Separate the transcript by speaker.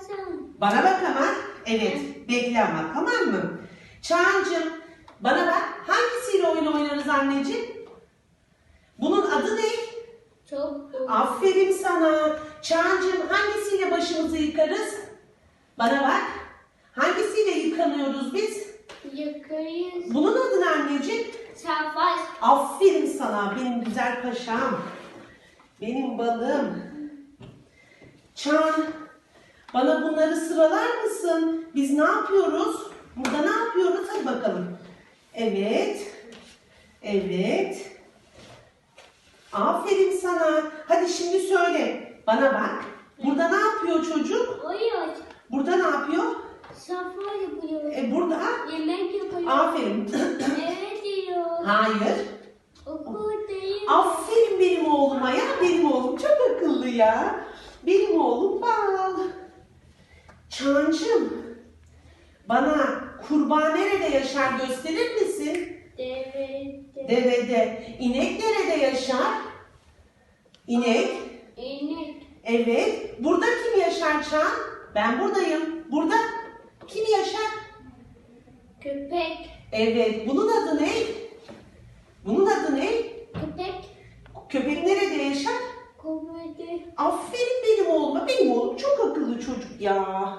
Speaker 1: baksana.
Speaker 2: Bana bak ama. Evet. Bekle ama tamam mı? Çağancığım bana bak. Hangisiyle oyun oynarız anneciğim? Bunun adı ne?
Speaker 1: Çok.
Speaker 2: Aferin sana. Çağancığım hangisiyle başımızı yıkarız? Bana bak. Hangisiyle yıkanıyoruz biz?
Speaker 1: Yukarıyız.
Speaker 2: Bunun adı ne anneciğim?
Speaker 1: Savaş.
Speaker 2: Aferin sana benim güzel paşam. Benim balım. Çağan, bana bunları sıralar mısın? Biz ne yapıyoruz? Burada ne yapıyoruz? Hadi bakalım. Evet. Evet. Aferin sana. Hadi şimdi söyle. Bana bak. Burada ne yapıyor çocuk?
Speaker 1: Oyun.
Speaker 2: Burada ne yapıyor?
Speaker 1: Safa yapıyor.
Speaker 2: E burada.
Speaker 1: Yemek yapıyor.
Speaker 2: Aferin.
Speaker 1: Ne diyor?
Speaker 2: Hayır.
Speaker 1: Okul değil.
Speaker 2: Aferin benim oğluma ya. Benim oğlum çok akıllı ya. Benim oğlum bal. Çağancığım, bana kurbağa nerede yaşar gösterir misin?
Speaker 1: Devede.
Speaker 2: Devede. İnek nerede yaşar? İnek.
Speaker 1: İnek.
Speaker 2: Evet. Burada kim yaşar Çağan? Ben buradayım. Burada kim yaşar?
Speaker 1: Köpek.
Speaker 2: Evet. Bunun adı ne? Bunun adı ne?
Speaker 1: Köpek.
Speaker 2: Köpek nerede yaşar?
Speaker 1: Komedi.
Speaker 2: Aferin benim oğluma. Benim oğlum çok akıllı çocuk ya.